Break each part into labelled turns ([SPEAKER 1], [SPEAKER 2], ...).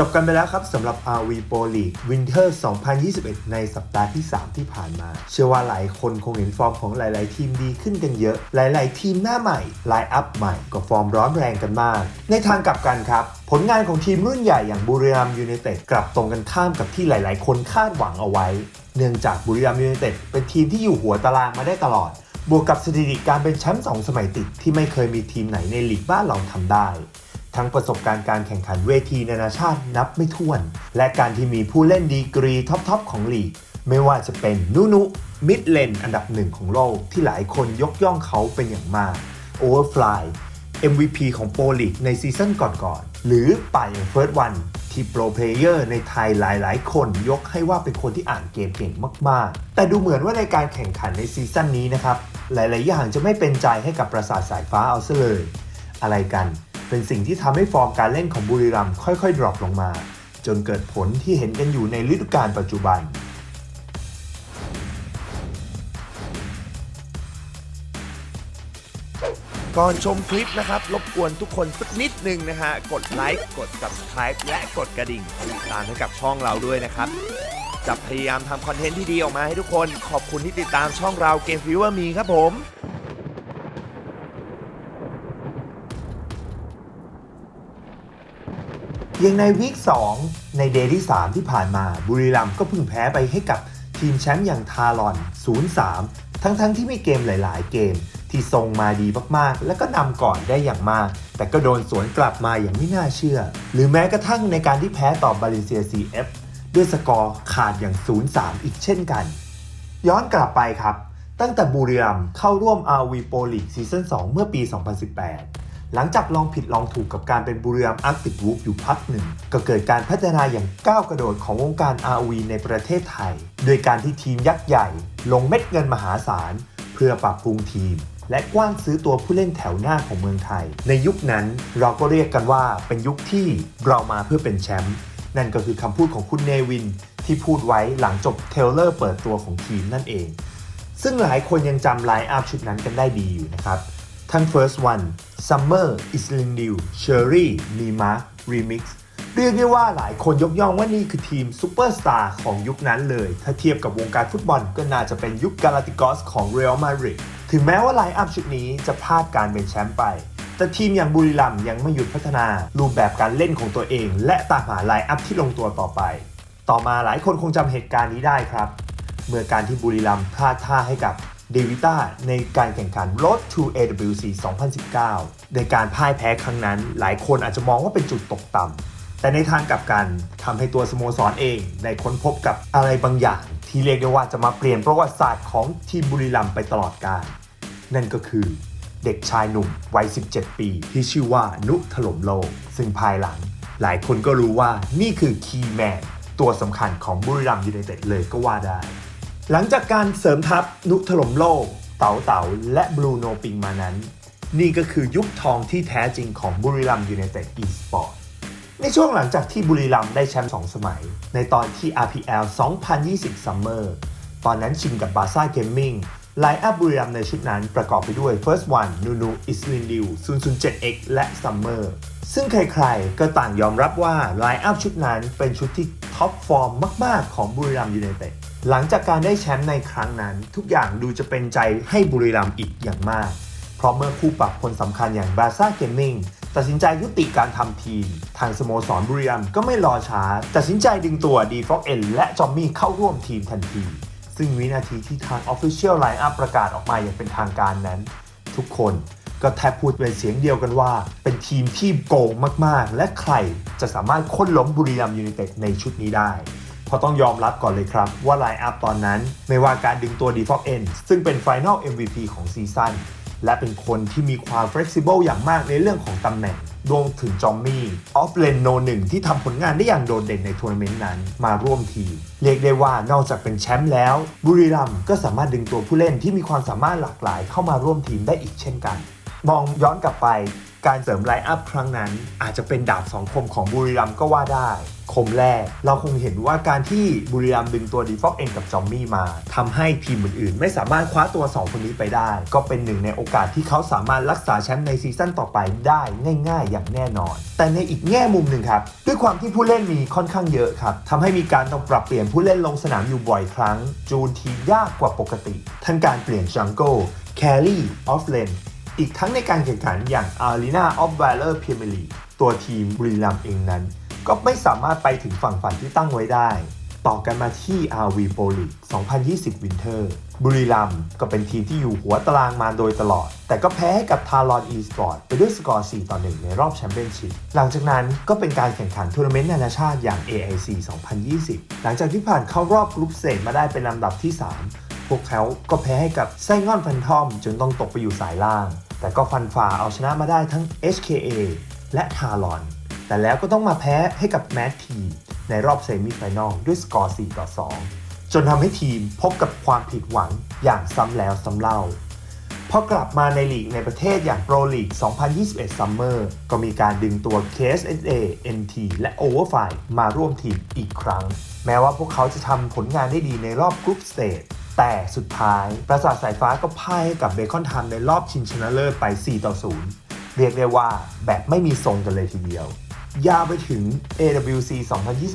[SPEAKER 1] จบกันไปแล้วครับสำหรับ RV Pro League Winter 2021 ในสัปดาห์ที่ 3 ที่ผ่านมา เชื่อว่าหลายคนคงเห็นฟอร์มของหลาย ๆ ทีมดีขึ้นกันเยอะ หลาย ๆ ทีมหน้าใหม่ไลน์อัพใหม่ก็ฟอร์มร้อนแรงกันมาก ในทางกลับกันครับ ผลงานของทีมรุ่นใหญ่อย่างบุรีรัมยูไนเต็ดกลับตรงกันข้ามกับที่หลาย ๆ คนคาดหวังเอาไว้ เนื่องจากบุรีรัมยูไนเต็ดเป็นทีมที่อยู่หัวตารางมาได้ตลอด บวกกับสถิติการเป็นแชมป์สองสมัยติดที่ไม่เคยมีทีมไหนในลีกบ้านเราทำได้ ทั้งประสบการณ์การแข่งขันเวทีนานาชาตินับไม่ถ้วน และการที่มีผู้เล่นดีกรีท็อปๆของลีก ไม่ว่าจะเป็นนุนุมิดเลนอันดับหนึ่งของโลกที่หลายคนยกย่องเขาเป็นอย่างมากโอเวอร์ฟลาย MVP ของโปรลีกในซีซั่นก่อนๆ หรือป่ายอย่างเฟิร์สวันที่โปรเพลเยอร์ในไทยหลายๆ คนยกให้ว่าเป็นคนที่อ่านเกมเก่งมากๆ แต่ดูเหมือนว่าในการแข่งขันในซีซั่นนี้นะครับ หลายๆ อย่างจะไม่เป็นใจให้กับประสาทสายฟ้าเอาซะเลย อะไรกัน เป็นสิ่งที่ทำให้ฟอร์มการเล่นของบุรีรัมย์ค่อยๆ ดรอปลงมา จนเกิดผลที่เห็นกันอยู่ในฤดูกาลปัจจุบันก่อนชมคลิปนะครับ รบกวนทุกคนสักนิดนึงนะฮะ กดไลค์กด subscribe และกดกระดิ่งติดตามให้กับช่องเราด้วยนะครับ จะพยายามทำคอนเทนต์ที่ดีออกมาให้ทุกคน ขอบคุณที่ติดตามช่องเราเกมฟิวเวอร์มีครับผม ย่างในวีค2ในเดย์ที่ 3 ที่ผ่านมาบุรีรัมย์ก็เพิ่งแพ้ไปให้กับทีมแชมป์อย่างทารอน 0-3 ทั้งๆทที่มีเกมหลาย ๆ เกมที่ทรงมาดีมากๆ และก็นำก่อนได้อย่างมาก แต่ก็โดนสวนกลับมาอย่างไม่น่าเชื่อ หรือแม้กระทั่งในการที่แพ้ต่อบาเลเซีย CF ด้วยสกอร์ขาดอย่าง 0-3 อีกเช่นกัน ย้อนกลับไปครับ ตั้งแต่บุรีรัมย์เข้าร่วม RV Pro League ซีซั่น2เมื่อปี 2018 หลังจากลองผิดลองถูกกับการเป็นบุรีรัมย์อาร์ติกวูฟอยู่พักหนึ่ง ก็เกิดการพัฒนาอย่างก้าวกระโดดของวงการ RV ในประเทศไทย โดยการที่ทีมยักษ์ใหญ่ ลงเม็ดเงินมหาศาล เพื่อปรับปรุงทีม และกว้านซื้อตัวผู้เล่นแถวหน้าของเมืองไทย ในยุคนั้นเราก็เรียกกันว่าเป็นยุคที่เรามาเพื่อเป็นแชมป์นั่นก็คือคำพูดของคุณเนวิน ที่พูดไว้หลังจบเทเลอร์เปิดตัวของทีมนั่นเอง ซึ่งหลายคนยังจำไลน์อัพชุดนั้นกันได้ดีอยู่นะครับ ทั้ง First One Summer i s l i n d i l Cherry m i m a Remix เรียกได้ว่าหลายคนยกย่องว่านี่คือทีมซูเปอร์สตาร์ของยุคนั้นเลย ถ้าเทียบกับวงการฟุตบอลก็น่าจะเป็นยุคกาลาติกอสของเรอัลมาดริดถึงแม้ว่าไลน์อัพชุดนี้จะพลาดการเป็นแชมป์ไป แต่ทีมอย่างบุรีรัมย์ยังไม่หยุดพัฒนา รูปแบบการเล่นของตัวเอง และตามหาไลน์อัพที่ลงตัวต่อไป ต่อมาหลายคนคงจำเหตุการณ์นี้ได้ครับ เมื่อการที่บุรีรัมย์พลาดท่าให้กับ เดวิต้าในการแข่งขัน Road to AWC 2019 ในการพ่ายแพ้ครั้งนั้น หลายคนอาจจะมองว่าเป็นจุดตกต่ำ แต่ในทางกลับกันทำให้ตัวสโมสรเองได้ค้นพบกับอะไรบางอย่าง ที่เรียกได้ว่าจะมาเปลี่ยนประวัติศาสตร์ของทีมบุรีรัมย์ไปตลอดกาล นั่นก็คือเด็กชายหนุ่มวัย 17 ปี ที่ชื่อว่านุถล่มโลก ซึ่งภายหลัง หลายคนก็รู้ว่านี่คือคีย์แมนตัวสำคัญของบุรีรัมย์ยูไนเต็ดเลยก็ว่าได้ หลังจากการเสริมทัพนุถล่มโลก เต๋าเต๋าและบรูโนปิงมานั้น นี่ก็คือยุคทองที่แท้จริงของบุรีรัมยูไนเต็ดอีสปอร์ตในช่วงหลังจากที่บุรีรัมได้แชมป์2สมัย ในตอนที่ RPL 2020 Summer ตอนนั้นชิงกับบาซ่าเกมมิ่งไลน์อัพบุรีรัมในชุดนั้นประกอบไปด้วย First One นูนูอิสลินดิว 007X และ Summer ซึ่งใครๆ ก็ต่างยอมรับว่าไลน์อัพชุดนั้นเป็นชุดที่ท็อปฟอร์มมาก ๆ ของบุรีรัมย์ยูไนเต็ด หลังจากการได้แชมป์ในครั้งนั้น ทุกอย่างดูจะเป็นใจให้บุรีรัมย์อีกอย่างมาก เพราะเมื่อคู่ปรับคนสำคัญอย่างบาซ่าเกมมิ่งตัดสินใจยุติการทำทีม ทางสโมสรบุรีรัมย์ก็ไม่รอช้า ตัดสินใจดึงตัวดีฟอกเอ็นและจอมมี่เข้าร่วมทีมทันที ซึ่งวินาทีที่ทาง Official Line-up ประกาศออกมาอย่างเป็นทางการนั้น ทุกคนก็แทบพูดเป็นเสียงเดียวกันว่า เป็นทีมที่โกงมากๆ และใครจะสามารถค้นล้มบุรีรัมย์ยูไนเต็ดในชุดนี้ได้ เพราะต้องยอมรับก่อนเลยครับ ว่าไลน์อัพตอนนั้น ไม่ว่าการดึงตัวดีฟอกเอ็นซึ่งเป็น Final MVP ของซีซั่นและเป็นคนที่มีความ flexible อย่างมากในเรื่องของตำแหน่งรวมถึงจอมมี่ออฟเลนโนหนึ่งที่ทำผลงานได้อย่างโดดเด่นในทัวร์นาเมนต์นั้นมาร่วมทีมเรียกได้ว่านอกจากเป็นแชมป์แล้ว บุรีรัมก็สามารถดึงตัวผู้เล่นที่มีความสามารถหลากหลายเข้ามาร่วมทีมได้อีกเช่นกัน มองย้อนกลับไป การเสริมไลน์อัพครั้งนั้น อาจจะเป็นดาบสองคมของบุรีรัมย์ก็ว่าได้ คมแรก เราคงเห็นว่าการที่บุรีรัมย์ดึงตัวดีฟอกเองกับจอมมี่มาทำให้ทีมอื่นๆ ไม่สามารถคว้าตัว 2 คนนี้ไปได้ ก็เป็นหนึ่งในโอกาสที่เขาสามารถรักษาแชมป์ในซีซั่นต่อไปได้ง่าย ๆ อย่างแน่นอน แต่ในอีกแง่มุมหนึ่งครับ ด้วยความที่ผู้เล่นมีค่อนข้างเยอะครับทำให้มีการต้องปรับเปลี่ยนผู้เล่นลงสนามอยู่บ่อยครั้ง จูนทียากกว่าปกติ ทั้งการเปลี่ยนจังโก้แคลรี่ออฟเลน อีกทั้งในการแข่งขันอย่าง Arena of Valor Premier League ตัวทีมบุรีรัมย์เองนั้น ก็ไม่สามารถไปถึงฝั่งฝันที่ตั้งไว้ได้ ต่อกันมาที่ RV Pro League 2020 Winter บุรีรัมย์ก็เป็นทีมที่อยู่หัวตารางมาโดยตลอด แต่ก็แพ้ให้กับ Talon Esport ไปด้วยสกอร์ 4 ต่อ 1 ในรอบแชมเปี้ยนชิพหลังจากนั้นก็เป็นการแข่งขันทัวร์นาเมนต์นานาชาติอย่าง AIC 2020 หลังจากที่ผ่านเข้ารอบกรุ๊ปสเตมาได้เป็นลำดับที่ 3 พวกเขาก็แพ้ให้กับไส้งอนฟันทอม จนต้องตกไปอยู่สายล่าง แต่ก็ฟันฝ่าเอาชนะมาได้ทั้ง HKA และทารอน แต่แล้วก็ต้องมาแพ้ให้กับแมททีในรอบเซมิไฟแนลด้วยสกอร์ 4 ต่อ 2 จนทำให้ทีมพบกับความผิดหวังอย่างซ้ำแล้วซ้ำเล่า พอกลับมาในลีกในประเทศอย่าง Pro League 2021 Summer ก็มีการดึงตัว KSA NT และ Overfly มาร่วมทีมอีกครั้ง แม้ว่าพวกเขาจะทำผลงานได้ดีในรอบกรุ๊ปสเตจแต่สุดท้ายประสาทสายฟ้าก็พ่ายให้กับเบคอนทม์ในรอบชิงชนะเลิศไป 4 ต่อ 0 เรียกได้ว่าแบบไม่มีทรงกันเลยทีเดียว ยาวไปถึง AWC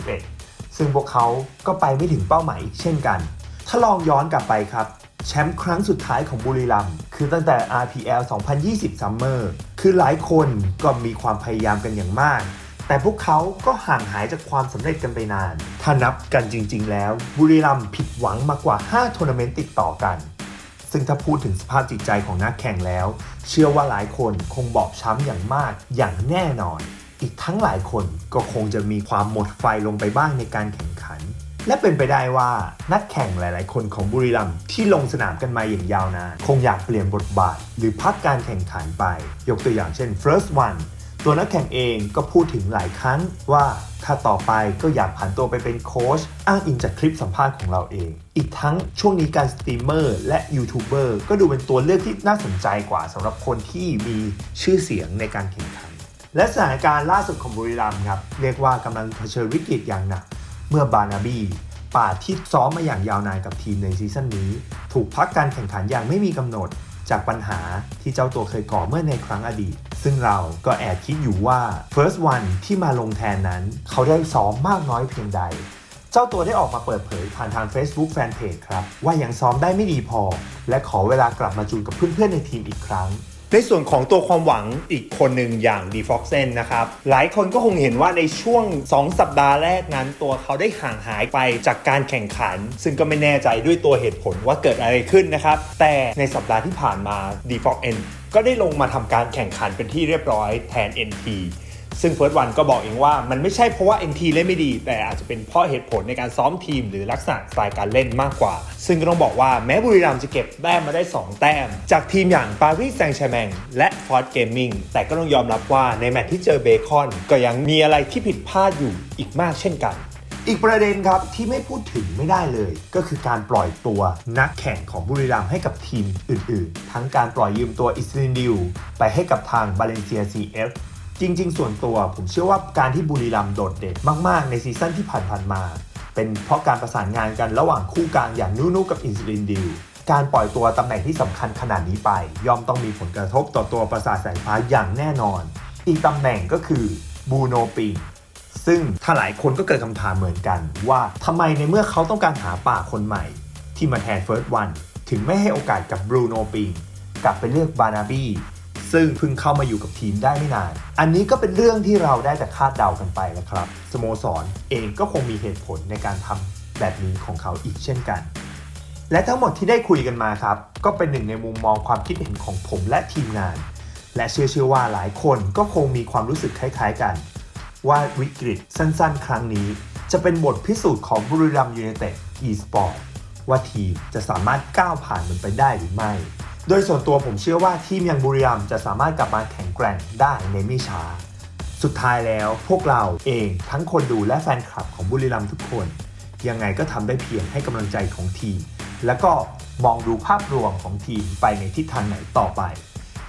[SPEAKER 1] 2021 ซึ่งพวกเขาก็ไปไม่ถึงเป้าหมายอีกเช่นกัน ถ้าลองย้อนกลับไปครับ แชมป์ครั้งสุดท้ายของบุรีรัมย์คือตั้งแต่ RPL 2020 Summer คือหลายคนก็มีความพยายามกันอย่างมาก แต่พวกเขาก็ห่างหายจากความสำเร็จกันไปนาน ถ้านับกันจริง ๆ แล้ว บุรีรัมย์ผิดหวังมากกว่า 5 ทัวร์นาเมนต์ติดต่อกัน ซึ่งถ้าพูดถึงสภาพจิตใจของนักแข่งแล้ว เชื่อว่าหลายคนคงบอบช้ำอย่างมากอย่างแน่นอน อีกทั้งหลายคนก็คงจะมีความหมดไฟลงไปบ้างในการแข่งขัน และเป็นไปได้ว่านักแข่งหลาย ๆ คนของบุรีรัมย์ที่ลงสนามกันมาอย่างยาวนานคงอยากเปลี่ยนบทบาท หรือพักการแข่งขันไป ยกตัวอย่างเช่น first one ตัวนักแข่งเองก็พูดถึงหลายครั้งว่าถ้าต่อไปก็อยากผ่านตัวไปเป็นโค้ชอ้างอิงจากคลิปสัมภาษณ์ของเราเอง อีกทั้งช่วงนี้การสตรีมเมอร์และยูทูบเบอร์ก็ดูเป็นตัวเลือกที่น่าสนใจกว่าสำหรับคนที่มีชื่อเสียงในการแข่งขัน และสถานการณ์ล่าสุดของบุรีรัมย์ครับ เรียกว่ากำลังเผชิญวิกฤตอย่างหนัก เมื่อบานาบีป่าดที่ซ้อมมาอย่างยาวนานกับทีมในซีซั่นนี้ ถูกพักการแข่งขันอย่างไม่มีกำหนดจากปัญหาที่เจ้าตัวเคยก่อเมื่อในครั้งอดีต ซึ่งเราก็แอบคิดอยู่ว่า First One ที่มาลงแทนนั้น เขาได้ซ้อมมากน้อยเพียงใด เจ้าตัวได้ออกมาเปิดเผยผ่านทาง Facebook Fanpage ครับ ว่ายังซ้อมได้ไม่ดีพอ และขอเวลากลับมาจูนกับเพื่อนๆในทีมอีกครั้ง ในส่วนของตัวความหวังอีกคนหนึ่งอย่าง d e f o x e n นะครับ หลายคนก็คงเห็นว่าในช่วง 2 สัปดาห์แรกนั้น ตัวเขาได้ห่างหายไปจากการแข่งขัน ซึ่งก็ไม่แน่ใจด้วยตัวเหตุผลว่าเกิดอะไรขึ้นนะครับ แต่ในสัปดาห์ที่ผ่านมา d e f o x e n ก็ได้ลงมาทำการแข่งขันเป็นที่เรียบร้อยแทน NT ซึ่งเฟิร์สวันก็บอกเองว่ามันไม่ใช่เพราะว่า NT เล่นไม่ดี แต่อาจจะเป็นเพราะเหตุผลในการซ้อมทีม หรือลักษณะสไตล์การเล่นมากกว่า ซึ่งก็ต้องบอกว่าแม้บุรีรัมย์จะเก็บแต้มมาได้ 2 แต้ม จากทีมอย่างปารีสแซงต์แชร์แมงและฟอร์ดเกมมิ่งแต่ก็ต้องยอมรับว่าในแมตช์ที่เจอเบคอน ก็ยังมีอะไรที่ผิดพลาดอยู่อีกมากเช่นกันอีกประเด็นครับที่ไม่พูดถึงไม่ได้เลย ก็คือการปล่อยตัวนักแข่งของบุรีรัมย์ให้กับทีมอื่นๆ ทั้งการปล่อยยืมตัวอิสลินดิวไปให้กับทางบาเลนเซีย CF จริง ๆ ส่วนตัวผมเชื่อว่าการที่บุรีรัมย์โดดเด่นมาก ๆ ในซีซั่นที่ผ่านๆมา เป็นเพราะการประสานงานกันระหว่างคู่กลางอย่างนูนูกับอินซิลินดิวการปล่อยตัวตำแหน่งที่สำคัญขนาดนี้ไป ย่อมต้องมีผลกระทบต่อตัวประสาทสายฟ้าอย่างแน่นอน อีกตำแหน่งก็คือบูโนปิงซึ่งถ้าหลายคนก็เกิดคำถามเหมือนกัน ว่าทำไมในเมื่อเขาต้องการหาป่าคนใหม่ ที่มาแทนเฟิร์สวันถึงไม่ให้โอกาสกับบรูโนปิงกลับไปเลือกบานาบี ซึ่งเพิ่งเข้ามาอยู่กับทีมได้ไม่นาน อันนี้ก็เป็นเรื่องที่เราได้แต่คาดเดากันไปนะครับสโมสรเองก็คงมีเหตุผลในการทำแบบนี้ของเขาอีกเช่นกัน และทั้งหมดที่ได้คุยกันมาครับ ก็เป็นหนึ่งในมุมมองความคิดเห็นของผมและทีมงาน และเชื่อเชื่อว่าหลายคนก็คงมีความรู้สึกคล้ายๆกัน ว่าวิกฤตสั้นๆ ครั้งนี้ จะเป็นบทพิสูจน์ของบุรีรัมย์ยูไนเต็ด e-sport ว่าทีมจะสามารถก้าวผ่านมันไปได้หรือไม่ โดยส่วนตัวผมเชื่อว่าทีมอย่างบุรีรัมย์จะสามารถกลับมาแข็งแกร่งได้ในไม่ช้า สุดท้ายแล้วพวกเราเองทั้งคนดูและแฟนคลับของบุรีรัมย์ทุกคน ยังไงก็ทำได้เพียงให้กำลังใจของทีม แล้วก็มองดูภาพรวมของทีมไปในทิศทางไหนต่อไป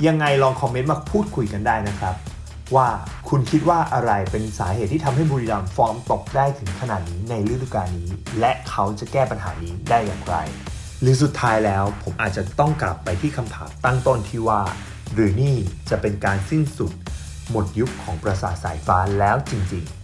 [SPEAKER 1] ยังไงลองคอมเมนต์มาพูดคุยกันได้นะครับ ว่าคุณคิดว่าอะไรเป็นสาเหตุที่ทำให้บุรีรัมย์ฟอร์มตกได้ถึงขนาดนี้ในฤดูกาลนี้ และเขาจะแก้ปัญหานี้ได้อย่างไร หรือสุดท้ายแล้วผมอาจจะต้องกลับไปที่คำถามตั้งต้นที่ว่า หรือนี่จะเป็นการสิ้นสุด หมดยุคของประสาทสายฟ้าแล้วจริง ๆ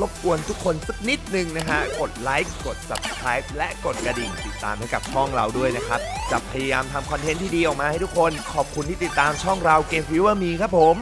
[SPEAKER 2] รบกวนทุกคนสักนิดนึงนะฮะ กดไลค์ กด Subscribe และกดกระดิ่งติดตามให้กับช่องเราด้วยนะครับ จะพยายามทำคอนเทนต์ที่ดีออกมาให้ทุกคน ขอบคุณที่ติดตามช่องเราเกมฟิวเวอร์มีครับผม